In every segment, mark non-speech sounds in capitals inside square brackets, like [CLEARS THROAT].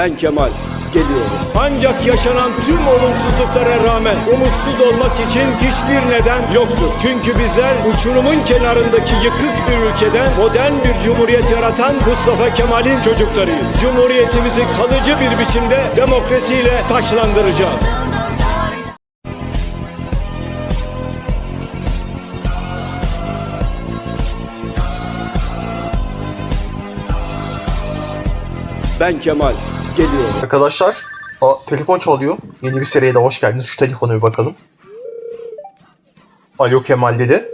Ben Kemal geliyorum. Ancak yaşanan tüm olumsuzluklara rağmen umutsuz olmak için hiçbir neden yoktur. Çünkü bizler uçurumun kenarındaki yıkık bir ülkeden modern bir cumhuriyet yaratan Mustafa Kemal'in çocuklarıyız. Cumhuriyetimizi kalıcı bir biçimde demokrasiyle taşlandıracağız. Ben Kemal geliyorum. Arkadaşlar, a, telefon çalıyor. Yeni bir seriye de hoş geldiniz. Şu telefona bir bakalım. Alo Kemal dedi.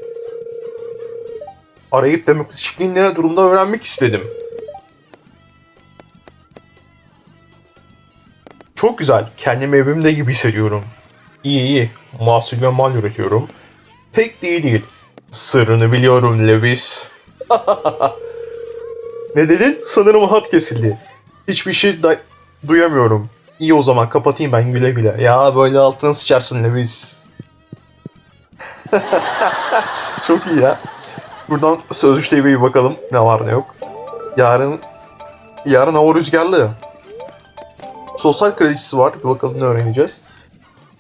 Arayıp demokratikliğin ne durumda öğrenmek istedim. Çok güzel. Kendimi evimde gibi hissediyorum. İyi iyi. Mahsul ve mal üretiyorum. Pek değil değil. Sırrını biliyorum Lewis. [LAUGHS] ne dedin? Sanırım hat kesildi. Hiçbir şey da- duyamıyorum. İyi o zaman kapatayım ben güle güle. Ya böyle altına sıçarsın Lewis. [LAUGHS] Çok iyi ya. Buradan Sözcü TV'ye bir bakalım. Ne var ne yok. Yarın yarın hava rüzgarlı. Sosyal kredisi var. Bir bakalım ne öğreneceğiz.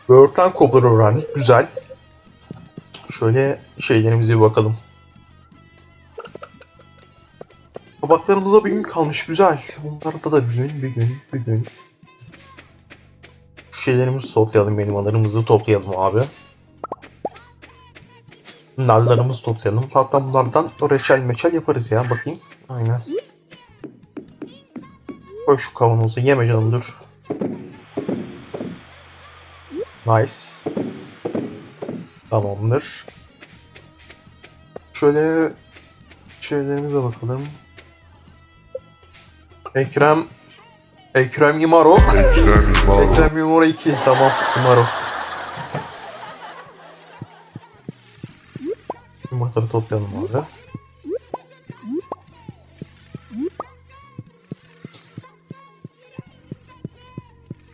Böğürtlen kopları öğrendik. Güzel. Şöyle şeylerimize bir bakalım. Tabaklarımıza bir gün kalmış güzel. Bunlarda da bir gün, bir gün, bir gün. Şu şeylerimizi toplayalım, benim alarımızı toplayalım abi. Narlarımızı toplayalım. Hatta bunlardan reçel meçel yaparız ya. Bakayım. Aynen. Koy şu kavanozu. Yeme canım dur. Nice. Tamamdır. Şöyle şeylerimize bakalım. Ekrem Ekrem İmaro. Ekrem İmamoğlu. Ekrem İmaro 2. Tamam İmaro. Yumurtaları toplayalım abi.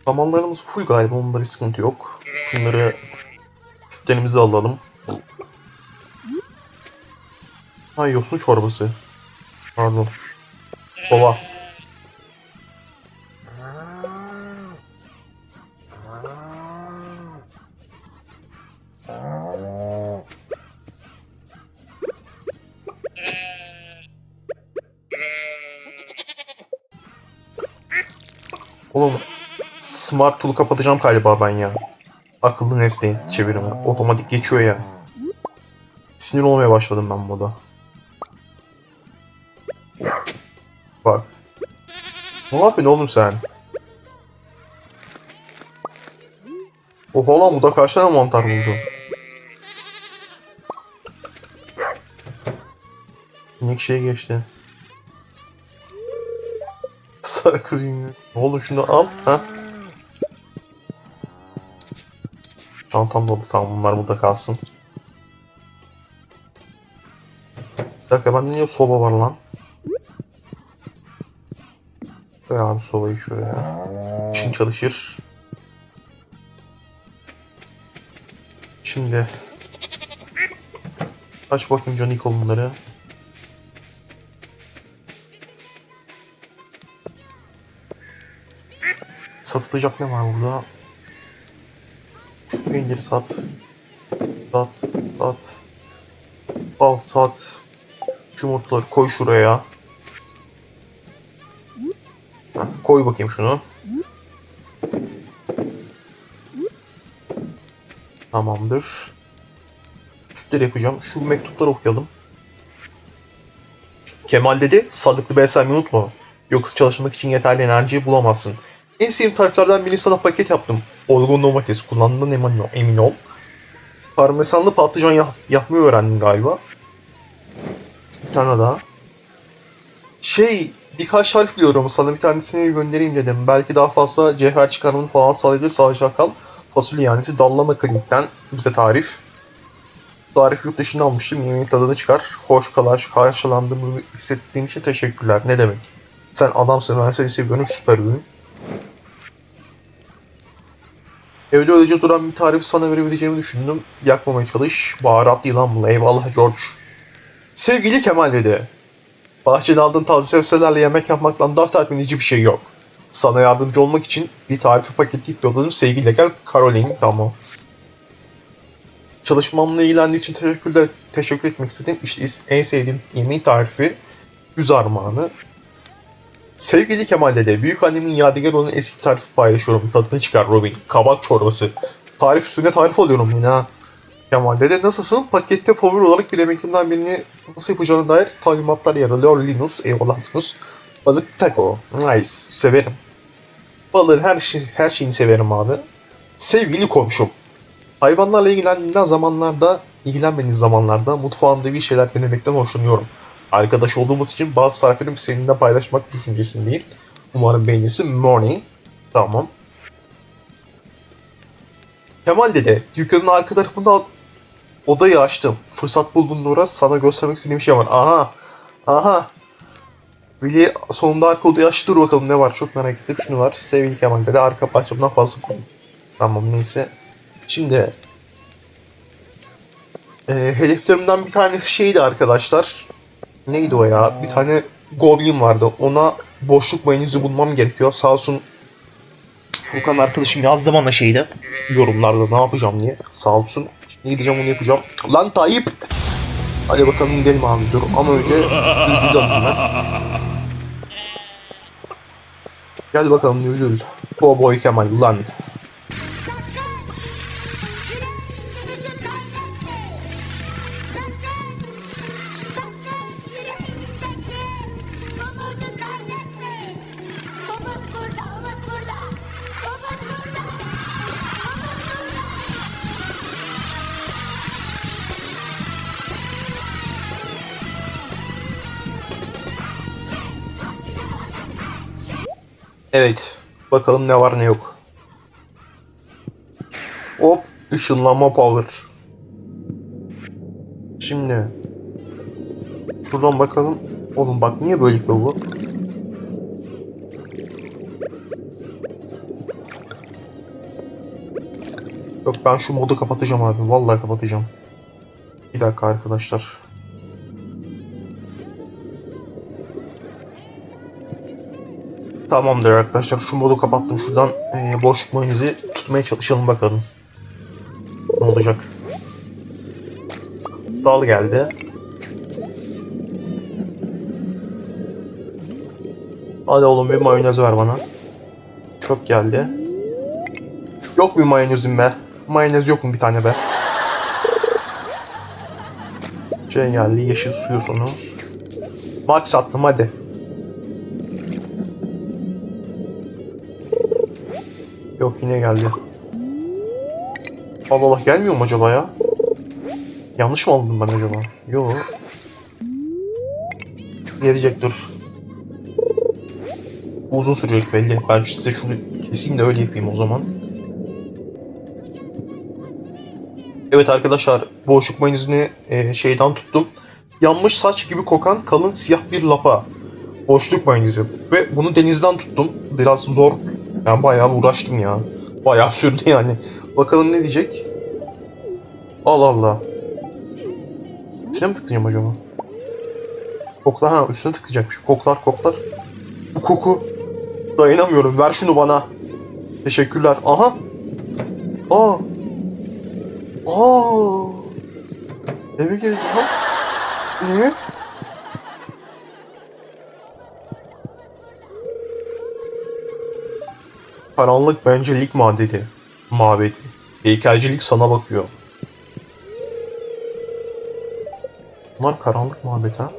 Samanlarımız full galiba. Onda bir sıkıntı yok. Şunları sütlerimizi alalım. Ha yosun çorbası. Pardon. Kova. Oğlum Smart Tool'u kapatacağım galiba ben ya. Akıllı nesne çevirimi. Otomatik geçiyor ya. Sinir olmaya başladım ben burada. Bak. Ne yapıyorsun oğlum sen? Oha lan bu da kaç tane mantar buldu? Minik şey geçti. Sarı kız yünlü. Oğlum şunu al. Ha? Çantam dolu. Tamam bunlar burada kalsın. Bir dakika bende niye soba var lan? Koy abi sobayı şuraya. İşin çalışır. Şimdi aç bakayım Johnny bunları. Satılacak ne var burada? Şu peyniri sat. Sat, sat. Al sat. Şu yumurtaları koy şuraya. Heh, koy bakayım şunu. Tamamdır. Sütleri yapacağım. Şu mektupları okuyalım. Kemal dedi, sağlıklı beslenmeyi unutma. Yoksa çalışmak için yeterli enerjiyi bulamazsın. En sevdiğim tariflerden birini sana paket yaptım. Olgun domates kullandığından emin ol. Emin ol. Parmesanlı patlıcan yap yapmayı öğrendim galiba. Bir tane daha. Şey, birkaç tarif biliyorum. Sana bir tanesini göndereyim dedim. Belki daha fazla cevher çıkarımını falan sağlayabilir. Sağlayacak kal. Fasulye yanesi dallama klinikten bize tarif. Tarif yurt dışında almıştım. Yemeğin tadını çıkar. Hoş kalar, karşılandığımı hissettiğin için teşekkürler. Ne demek? Sen adamsın ben seni seviyorum süper ürün. Evde öylece duran bir tarifi sana verebileceğimi düşündüm. Yakmamaya çalış. Baharat yılan bul. Eyvallah George. Sevgili Kemal dedi. Bahçede aldığın taze sebzelerle yemek yapmaktan daha tatmin edici bir şey yok. Sana yardımcı olmak için bir tarifi paketleyip yolladım. Sevgiyle gel Caroline. Tamam. Çalışmamla ilgilendiği için teşekkürler, teşekkür etmek istedim. İşte en sevdiğim yemeğin tarifi yüz armağanı. Sevgili Kemal Dede, büyük annemin yadigar olan eski tarifi paylaşıyorum. Tadını çıkar Robin. Kabak çorbası. Tarif üstüne tarif alıyorum yine ha. Kemal Dede nasılsın? Pakette favori olarak bir yemeklerimden birini nasıl yapacağına dair talimatlar yer alıyor. Linus, eyvallah Linus. Balık taco. Nice. Severim. Balığın her, şey, her şeyini severim abi. Sevgili komşum. Hayvanlarla ilgilendiğinden zamanlarda, ilgilenmediğin zamanlarda mutfağımda bir şeyler denemekten hoşlanıyorum. Arkadaş olduğumuz için bazı tariflerimi seninle paylaşmak düşüncesindeyim. Umarım beğenirsin. Morning. Tamam. Kemal dede, dükkanın arka tarafında odayı açtım. Fırsat bulduğunda orası sana göstermek istediğim şey var. Aha. Aha. Veli sonunda arka odayı açtı. Dur bakalım ne var. Çok merak ettim. Şunu var. Sevgili Kemal dede arka parçamdan fazla koyayım. Tamam neyse. Şimdi e, hedeflerimden bir tanesi şeydi arkadaşlar. Neydi o ya? Bir tane Goblin vardı. Ona boşluk mayonezi bulmam gerekiyor. Sağ olsun Furkan arkadaşım yazdı bana şeyde yorumlarda ne yapacağım diye. Sağ olsun. Ne gideceğim onu yapacağım. Lan Tayyip! Hadi bakalım gidelim abi dur. Ama önce düzgün alayım ben. Gel bakalım Nülül. Cowboy Kemal lan. Evet. Bakalım ne var ne yok. Hop. ışınlanma power. Şimdi. Şuradan bakalım. Oğlum bak niye böyle yapıyor bu? Yok ben şu modu kapatacağım abi. Vallahi kapatacağım. Bir dakika arkadaşlar. Tamamdır arkadaşlar. Şu modu kapattım. Şuradan e, boşluk mayonezi tutmaya çalışalım bakalım. Ne olacak? Dal geldi. Hadi oğlum bir mayonez ver bana. Çöp geldi. Yok bir mayonezim be. Mayonez yok mu bir tane be? Şey geldi. Yeşil suyu sonu. Max attım hadi. Yok yine geldi. Allah Allah gelmiyor mu acaba ya? Yanlış mı aldım ben acaba? Yok. Gelecek dur. Uzun sürecek belli. Ben size şunu keseyim de öyle yapayım o zaman. Evet arkadaşlar boşluk mayonezini e, şeyden tuttum. Yanmış saç gibi kokan kalın siyah bir lapa. Boşluk mayonezi. Ve bunu denizden tuttum. Biraz zor. Ben bayağı uğraştım ya. Bayağı [LAUGHS] sürdü yani. Bakalım ne diyecek? Allah Allah. Üstüne mi tıklayacağım acaba? Kokla ha üstüne tıklayacakmış. Koklar koklar. Bu koku. Dayanamıyorum. Ver şunu bana. Teşekkürler. Aha. Aa. Aa. Eve gireceğim. Ha? Ne? Karanlık bencelik madedi. Mabedi. Heykelcilik sana bakıyor. Bunlar karanlık mabet ha?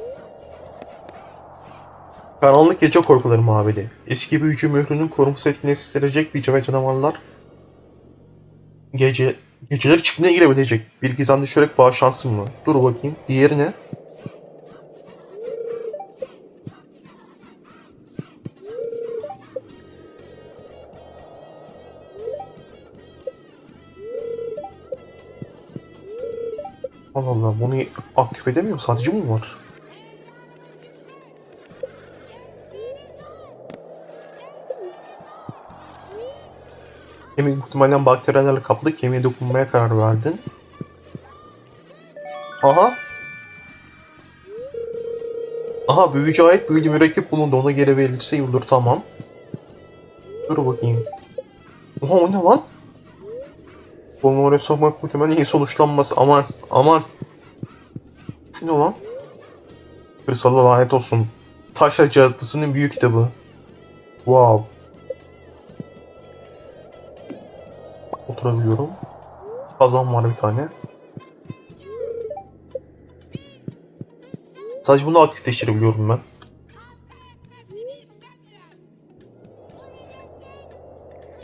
Karanlık gece korkuları mabedi. Eski büyücü mührünün koruması etkileştirecek bir ve canavarlar gece geceleri çiftliğine girebilecek. Bir gizem düşerek bağış şansım mı? Dur bakayım. Diğeri ne? Allah Allah bunu aktif edemiyor. Sadece mu var? Kemik muhtemelen bakterilerle kaplı kemiğe dokunmaya karar verdin. Aha. Aha büyücü ait büyülü mürekkep bulundu. Ona geri verilirse iyi. Tamam. Dur bakayım. Oha o ne lan? Kolunu oraya sokmak muhtemelen iyi sonuçlanmaz. Aman aman. Şu ne lan? Kırsala lanet olsun. Taşla Cadısı'nın büyük kitabı. Wow. Oturabiliyorum. Kazan var bir tane. Sadece bunu aktifleştirebiliyorum ben.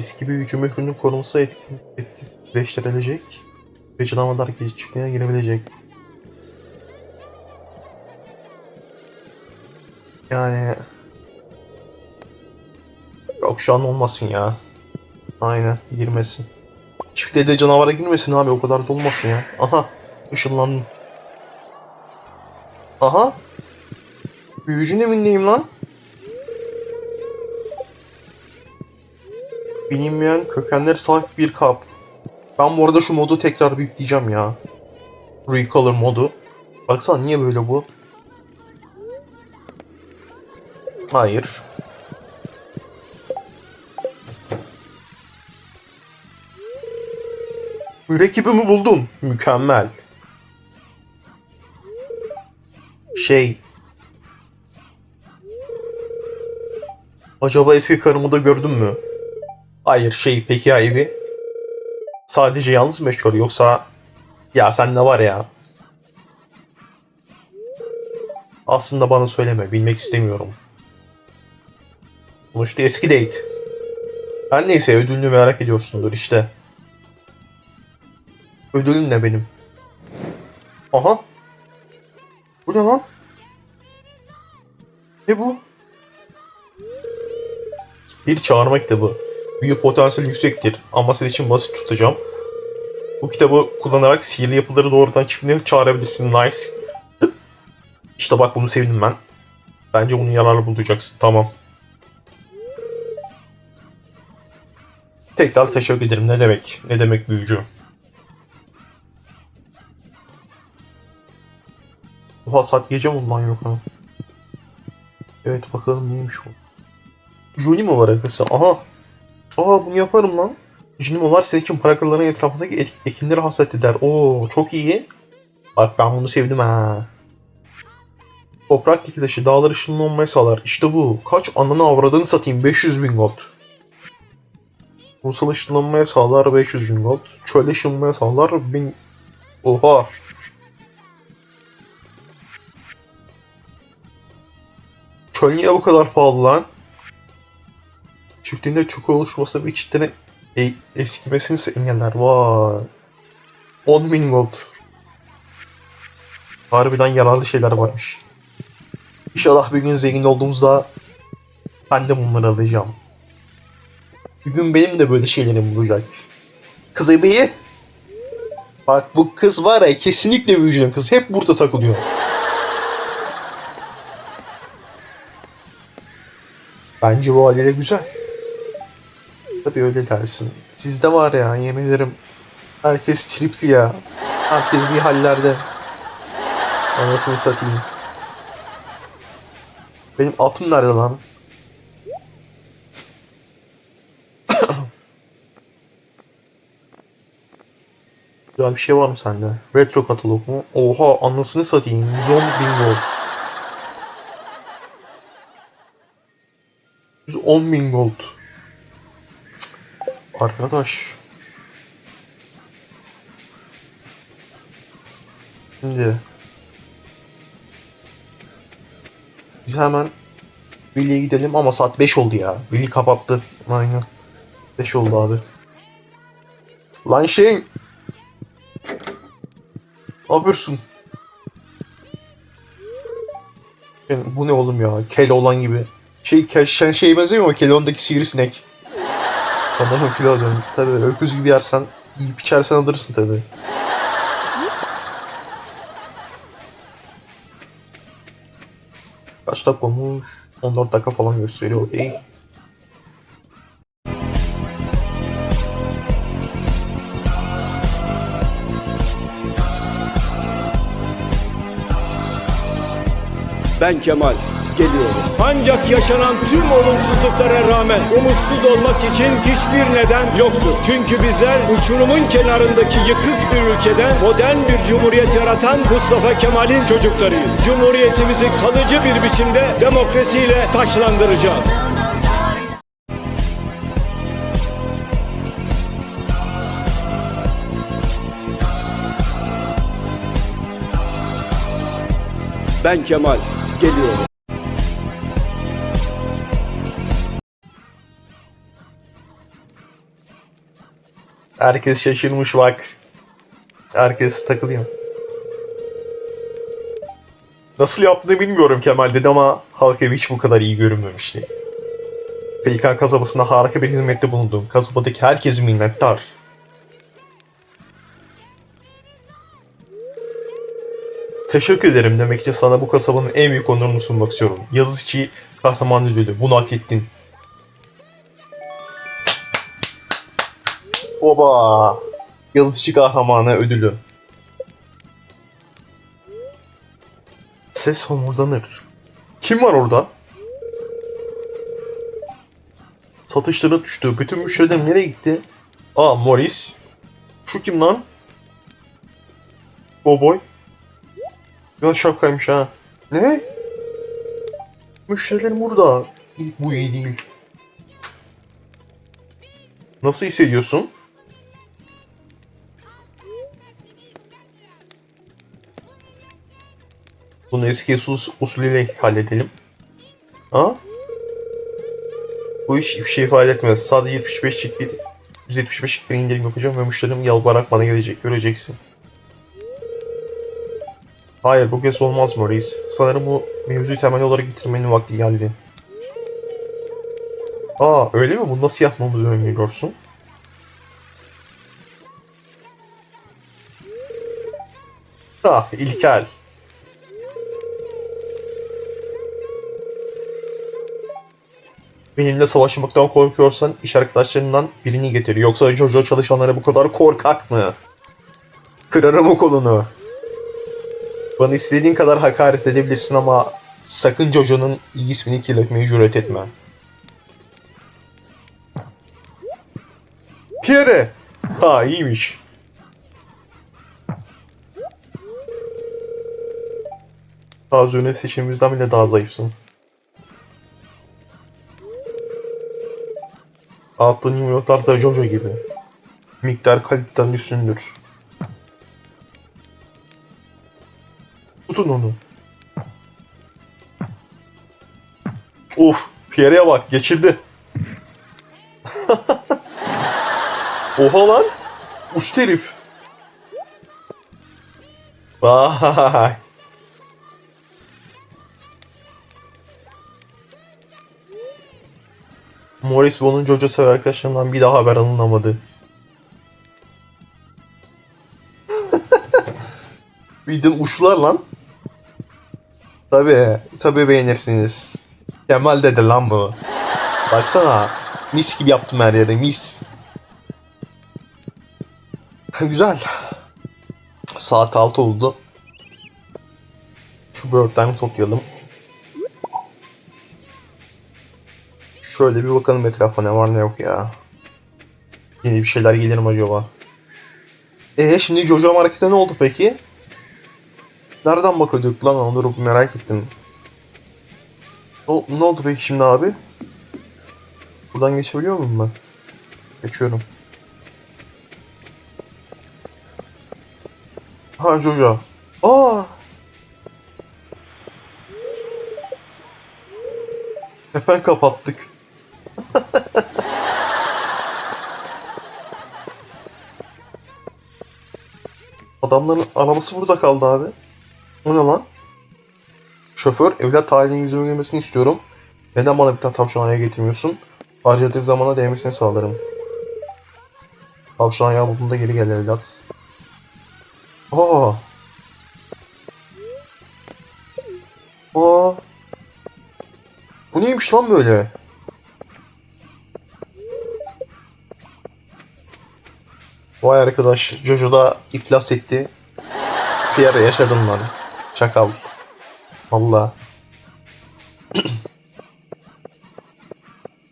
Eski büyücü mührünün korunması etkin, etkisizleştirilecek ve canavarlar gece çiftliğine girebilecek. Yani... Yok şu an olmasın ya. Aynen girmesin. Çiftliğe de canavara girmesin abi o kadar da olmasın ya. Aha ışınlandım. Aha. Büyücünün evindeyim lan. Bilinmeyen kökenler sahip bir kap. Ben bu arada şu modu tekrar bir yükleyeceğim ya. Recolor modu. Baksana niye böyle bu? Hayır. Mürekkebimi buldum. Mükemmel. Şey. Acaba eski karımı da gördün mü? Hayır şey peki evi? Sadece yalnız mı yaşıyor yoksa... Ya sen ne var ya? Aslında bana söyleme bilmek istemiyorum. Sonuçta eski date. Her neyse ödülünü merak ediyorsundur işte. Ödülüm ne benim? Aha. Bu ne lan? Ne bu? Bir çağırma kitabı. Büyü potansiyeli yüksektir ama senin için basit tutacağım. Bu kitabı kullanarak sihirli yapıları doğrudan çiftliğine çağırabilirsin. Nice. İşte bak bunu sevdim ben. Bence bunu yararlı bulacaksın. Tamam. Tekrar teşekkür ederim. Ne demek? Ne demek büyücü? Saat gece mi lan yok mu? Evet bakalım neymiş o. Junimo var arkası. Aha. Aa bunu yaparım lan. Junimolar senin için parakarların etrafındaki et- ekinleri hasat eder. Oo çok iyi. Bak ben bunu sevdim ha. Toprak dikilişi dağları ışınlanmaya sağlar. İşte bu. Kaç ananı avradını satayım. 500 bin gold. Ulusal ışınlanmaya sağlar 500 bin gold. Çölde ışınlanmaya sağlar 1000... Oha. Çöl niye bu kadar pahalı lan? Çiftliğinde çok oluşması ve çiftlerin e- eskimesini engeller. Vay. 10 bin gold. Harbiden yararlı şeyler varmış. İnşallah bir gün zengin olduğumuzda ben de bunları alacağım. Bir gün benim de böyle şeylerim bulacak. Kız ebeği. Bak bu kız var ya kesinlikle büyücünün kız. Hep burada takılıyor. Bence bu haliyle güzel. Tabii öyle dersin. Sizde var ya yemin. Herkes tripli ya. Herkes bir hallerde. Anasını satayım. Benim atım nerede lan? [COUGHS] Güzel bir şey var mı sende? Retro katalog mu? Oha anasını satayım. 110 bin gold. 110 bin gold. Arkadaş. Şimdi. Biz hemen Willy'e gidelim ama saat 5 oldu ya. Willy kapattı. Aynen. 5 oldu abi. Lan şey. Ne yapıyorsun? Yani bu ne oğlum ya? Keloğlan gibi. Şey, ke, şey, şeye benziyor mu? Keloğlan'daki sivrisinek. Sanırım kilo alıyorum. Tabii öküz gibi yersen, yiyip içersen alırsın tabii. Kaç dakika olmuş? 14 dakika falan gösteriyor. Okey. Ben Kemal. Geliyorum. Ancak yaşanan tüm olumsuzluklara rağmen umutsuz olmak için hiçbir neden yoktur. Çünkü bizler uçurumun kenarındaki yıkık bir ülkeden modern bir cumhuriyet yaratan Mustafa Kemal'in çocuklarıyız. Cumhuriyetimizi kalıcı bir biçimde demokrasiyle taşlandıracağız. Ben Kemal, geliyorum. Herkes şaşırmış bak. Herkes takılıyor. Nasıl yaptığını bilmiyorum Kemal dedi ama halk evi hiç bu kadar iyi görünmemişti. Pelikan kasabasında harika bir hizmette bulundum. Kasabadaki herkes minnettar. Teşekkür ederim demek için sana bu kasabanın en büyük onurunu sunmak istiyorum. Yazıcı kahraman ödülü. Bunu hak ettin. Oba! Yazıcı kahramanı ödülü. Ses homurdanır. Kim var orada? Satışları düştü. Bütün müşterilerim nereye gitti? Aa Morris. Şu kim lan? Cowboy. Güzel şapkaymış ha. Ne? Müşterilerim burada. Bu iyi değil. Nasıl hissediyorsun? Bunu eski usul usulüyle halledelim. Ha? Bu iş bir şey ifade etmez. Sadece 75'lik bir 175'lik bir indirim yapacağım ve müşterim yalvararak bana gelecek. Göreceksin. Hayır bu kez olmaz Maurice. Sanırım bu mevzuyu temel olarak getirmenin vakti geldi. Aa öyle mi? Bunu nasıl yapmamızı öngörüyorsun? Ah İlkel. Benimle savaşmaktan korkuyorsan iş arkadaşlarından birini getir. Yoksa Jojo çalışanları bu kadar korkak mı? Kırarım o kolunu. Bana istediğin kadar hakaret edebilirsin ama sakın Jojo'nun iyi ismini kirletmeye cüret etme. Pierre! Ha iyiymiş. Az önce seçimimizden bile daha zayıfsın. Attığın yumruklar da Jojo gibi. Miktar kaliteden üstündür. Tutun onu. Uf, Pierre'ye bak, geçirdi. [LAUGHS] Oha lan. Uçtu herif. Vay. Morris Bond'un Jojo sever arkadaşlarından bir daha haber alınamadı. [LAUGHS] Videonun uçlar lan. Tabi, tabi beğenirsiniz. Kemal dedi lan bu. Baksana. Mis gibi yaptım her yeri, mis. Güzel. Saat 6 oldu. Şu böğürtlen toplayalım. Şöyle bir bakalım etrafa ne var ne yok ya. Yeni bir şeyler gelir mi acaba? Ee şimdi Jojo harekete ne oldu peki? Nereden bakıyorduk lan onu merak ettim. O, ne oldu peki şimdi abi? Buradan geçebiliyor muyum ben? Geçiyorum. Ha Jojo. Aa! Hemen kapattık. Adamların arabası burada kaldı abi. O ne lan? Şoför evlat talihinin yüzümü görmesini istiyorum. Neden bana bir tane tavşan getirmiyorsun? Harcadığı zamana değmesini sağlarım. Tavşan ayağı bulduğunda geri gel evlat. Aa. Aa. Bu neymiş lan böyle? Vay arkadaş Jojo da iflas etti. Pierre yaşadın lan. Çakal. Valla. [CLEARS THROAT]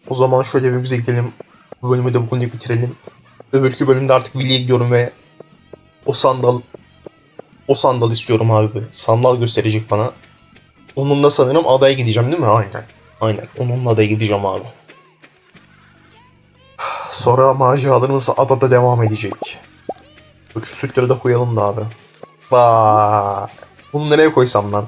o zaman şöyle evimize gidelim. Bu bölümü de bugünlük bitirelim. Öbürkü bölümde artık Willy'e gidiyorum ve o sandal o sandal istiyorum abi. Sandal gösterecek bana. Onunla sanırım adaya gideceğim değil mi? Aynen. Aynen. Onunla adaya gideceğim abi. Sonra maceralarımız adada devam edecek. Sütleri de koyalım da abi. Vay. Bunu nereye koysam lan?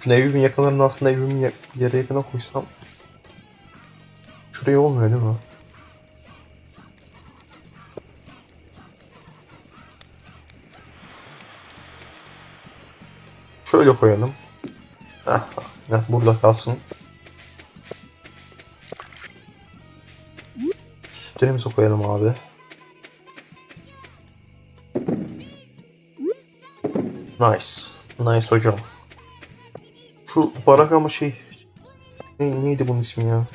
Şunu evimin yakınlarında aslında evimin yere yakına koysam. Şuraya olmuyor değil mi? Şöyle koyalım. Heh, heh, burada kalsın. Sütlerimizi koyalım abi. Nice. Nice hocam. Şu baraka mı şey... Ne, neydi bunun ismi ya?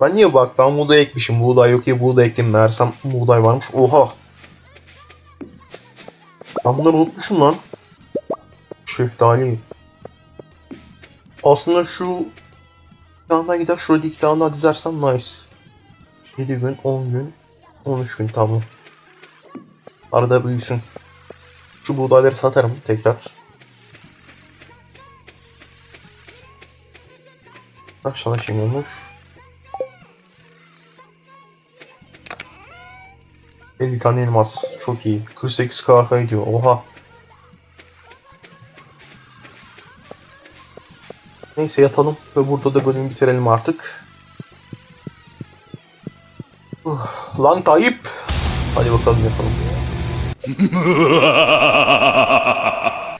Ben niye bak ben buğday ekmişim. Buğday yok ya buğday ektim. Meğersem buğday varmış. Oha. Ben bunları unutmuşum lan. Şeftali. Aslında şu bir tane daha gider şurada iki tane dizersem nice. 7 gün, 10 gün, 13 gün tamam. Arada büyüsün. Şu buğdayları satarım tekrar. Kaç tane şey olmuş? 50 tane elmas. Çok iyi. 48 KK ediyor. Oha. Neyse yatalım ve burada da bölümü bitirelim artık. Uh, lan Tayyip. Hadi bakalım yatalım. [LAUGHS]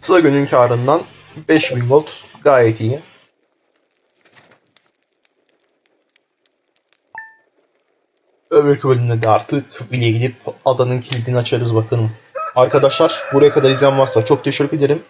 Kısa günün karından 5000 gold gayet iyi. Öbürkü bölümde de artık Vili'ye gidip adanın kilidini açarız bakalım. Arkadaşlar buraya kadar izleyen varsa çok teşekkür ederim.